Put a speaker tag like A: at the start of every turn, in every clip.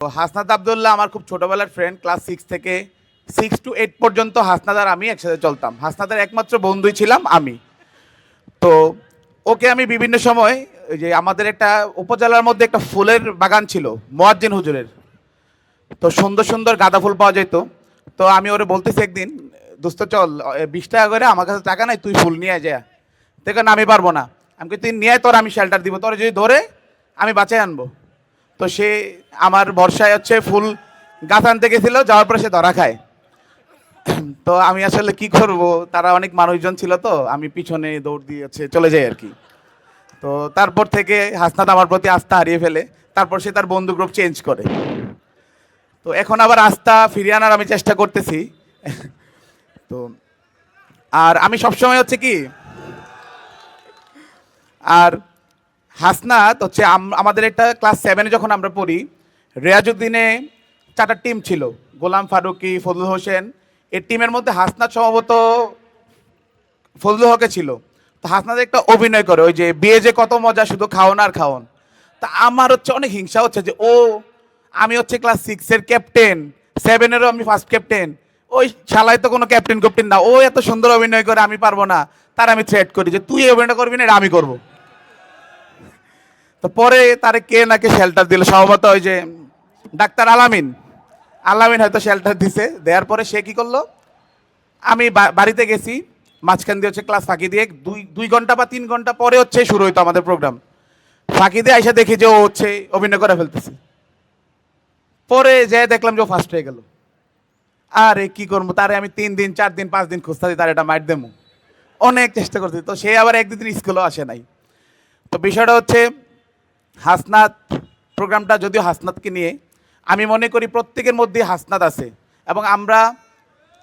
A: তো হাসনাত আবদুল্লাহ আমার খুব ছোটবেলার ফ্রেন্ড ক্লাস সিক্স থেকে সিক্স টু এইট পর্যন্ত হাসনাদ আর আমি একসাথে চলতাম। হাসনাদের একমাত্র বন্ধুই ছিলাম আমি। তো ওকে আমি বিভিন্ন সময় যে আমাদের একটা উপজেলার মধ্যে একটা ফুলের বাগান ছিল, মোয়াজ্জিন হুজুরের। তো সুন্দর সুন্দর গাঁদা ফুল পাওয়া যেত। তো আমি ওরে বলতেছি একদিন, দোস্ত চল বিশ টাকা করে আমার কাছে টাকা নাই, তুই ফুল নিয়ে যা। দেখেন আমি পারব না। আমি তুই নিয়ে তোর আমি শেল্টার দিব। তোর যদি ধরে, আমি বাঁচাই আনব। তো সে আমার ভরসায় হচ্ছে ফুল গাছ আনতে গেছিল, যাওয়ার পরে সে ধরা খায়। তো আমি আসলে কি করব? তারা অনেক মানুষজন ছিল তো, আমি পিছনে দৌড় দিয়ে হচ্ছে চলে যাই আর কি। তো তারপর থেকে হাসনাত আমার প্রতি আস্থা হারিয়ে ফেলে, তারপর সে তার বন্ধু গ্রুপ চেঞ্জ করে। তো এখন আবার আস্থা ফিরিয়ে আনার আমি চেষ্টা করতেছি। তো আর আমি সবসময় হচ্ছে কি, আর হাসনাত হচ্ছে আমাদের একটা ক্লাস সেভেনে যখন আমরা পড়ি, রেয়াজুদ্দিনে চারটা টিম ছিল, গোলাম ফারুকি, ফজলুল হোসেন। এই টিমের মধ্যে হাসনাত সম্ভবত ফজলুল হকে ছিল। তো হাসনাত একটা অভিনয় করে, ওই যে বিয়ে যে কত মজা, শুধু খাওন আর খাওন। তা আমার হচ্ছে অনেক হিংসা হচ্ছে যে, ও, আমি হচ্ছে ক্লাস সিক্সের ক্যাপ্টেন সেভেনেরও আমি ফার্স্ট ক্যাপ্টেন ওই শালাই তো কোনো ক্যাপ্টেন ক্যাপ্টেন না, ও এত সুন্দর অভিনয় করে আমি পারব না, তার আমি থ্রেট করি যে, তুই অভিনয় করবি না আমি করব। তো পরে তারে কে নাকি শেল্টার দিল সম্ভবত ওই যে ডাক্তার আলামিন। আলামিন হয়তো শেল্টার দিছে, দেওয়ার পরে সে কি করল? আমি বাড়িতে গেছি, মাঝখান দিয়ে হচ্ছে ক্লাস ফাঁকি দিয়ে, দুই দুই ঘণ্টা বা তিন ঘণ্টা পরে হচ্ছে শুরু হইতো আমাদের প্রোগ্রাম ফাঁকি দিয়ে আইসা দেখি যে ও হচ্ছে অভিনয় করে ফেলতেছে। পরে যে দেখলাম যে ও ফার্স্ট হয়ে গেল। আরে কি করব, তারে আমি তিন দিন, চার দিন, পাঁচ দিন খুঁজতে তার এটা মাইট দেবো। অনেক চেষ্টা করছি, তো সে আবার এক দুদিন স্কুলেও আসে নাই। তো বিষয়টা হচ্ছে হাসনাত প্রোগ্রামটা যদিও হাসনাতকে নিয়ে, আমি মনে করি প্রত্যেকের মধ্যে হাসনাত আছে। এবং আমরা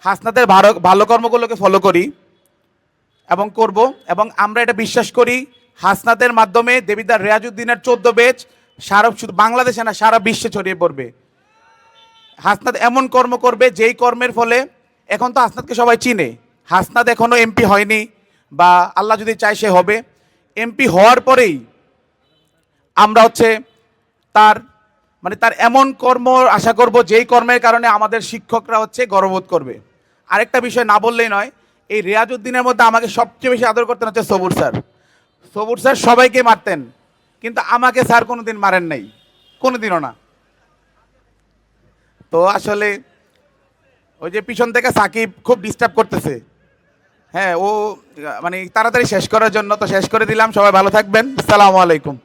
A: হাসনাতের ভালো ভালো কর্মগুলোকে ফলো করি এবং করব। এবং আমরা এটা বিশ্বাস করি, হাসনাতের মাধ্যমে দেবিদার রেয়াজুদ্দিনের চোদ্দ বেচ সারা শুধু বাংলাদেশে না, সারা বিশ্বে ছড়িয়ে পড়বে। হাসনাত এমন কর্ম করবে, যেই কর্মের ফলে এখন তো হাসনাতকে সবাই চিনে। হাসনাত এখনও এমপি হয়নি বা আল্লাহ যদি চায় সে হবে। এমপি হওয়ার পরেই আমরা হচ্ছে তার মানে তার এমন কর্ম আশা করব যেই কর্মের কারণে আমাদের শিক্ষকরা হচ্ছে গর্ববোধ করবে। আরেকটা বিষয় না বললেই নয়, এই রেয়াজউদ্দিনের মধ্যে আমাকে সবচেয়ে বেশি আদর করতেন হচ্ছে সবুর স্যার। সবুর স্যার সবাইকে মারতেন, কিন্তু আমাকে স্যার কোনোদিন মারেন নাই, কোনোদিনও না। তো আসলে ওই যে পিছন থেকে সাকিব খুব ডিস্টার্ব করতেছে। হ্যাঁ ও মানে তাড়াতাড়ি শেষ করার জন্য তো শেষ করে দিলাম, সবাই ভালো থাকবেন। আসসালামু আলাইকুম।